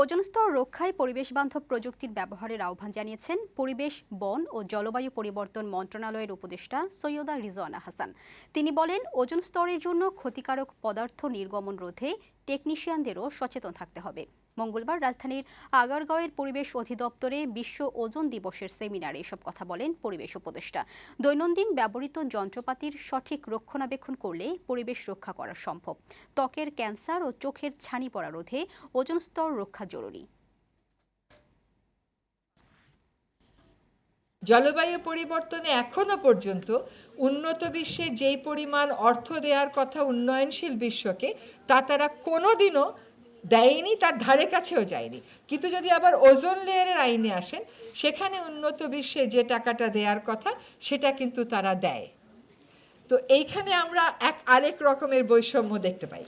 ওজন স্তর রক্ষায় পরিবেশ বান্ধব প্রযুক্তির ব্যবহারের আহ্বান জানিয়েছেন পরিবেশ, বন ও জলবায়ু পরিবর্তন মন্ত্রণালয়ের উপদেষ্টা সৈয়দা রিজওয়ানা হাসান। তিনি বলেন ওজন স্তরের জন্য ক্ষতিকারক পদার্থ নির্গমন রোধে টেকনিশিয়ানদেরও সচেতন থাকতে হবে। মঙ্গলবার রাজধানীর আগারগাঁওয়ের পরিবেশ অধিদপ্তরে বিশ্ব ওজন দিবসের সেমিনারে এসব কথা বলেন পরিবেশ উপদেষ্টা। দৈনন্দিন ব্যবহৃত যন্ত্রপাতির সঠিক রক্ষণাবেক্ষণ করলে পরিবেশ রক্ষা করা সম্ভব। ত্বকের ক্যান্সার ও চোখের ছানি পড়া রোধে ওজন স্তর রক্ষা জরুরি। জলবায়ু পরিবর্তনে এখনও পর্যন্ত উন্নত বিশ্বে যেই পরিমাণ অর্থ দেওয়ার কথা উন্নয়নশীল বিশ্বকে তা তারা কোনোদিনও দেয়নি, তার ধারে কাছেও যায়নি। কিন্তু যদি আবার ওজন লেয়ারের আইনে আসেন, সেখানে উন্নত বিশ্বে যে টাকাটা দেওয়ার কথা, সেটা কিন্তু তারা দেয়। তো এইখানে আমরা এক আরেক রকমের বৈষম্য দেখতে পাই।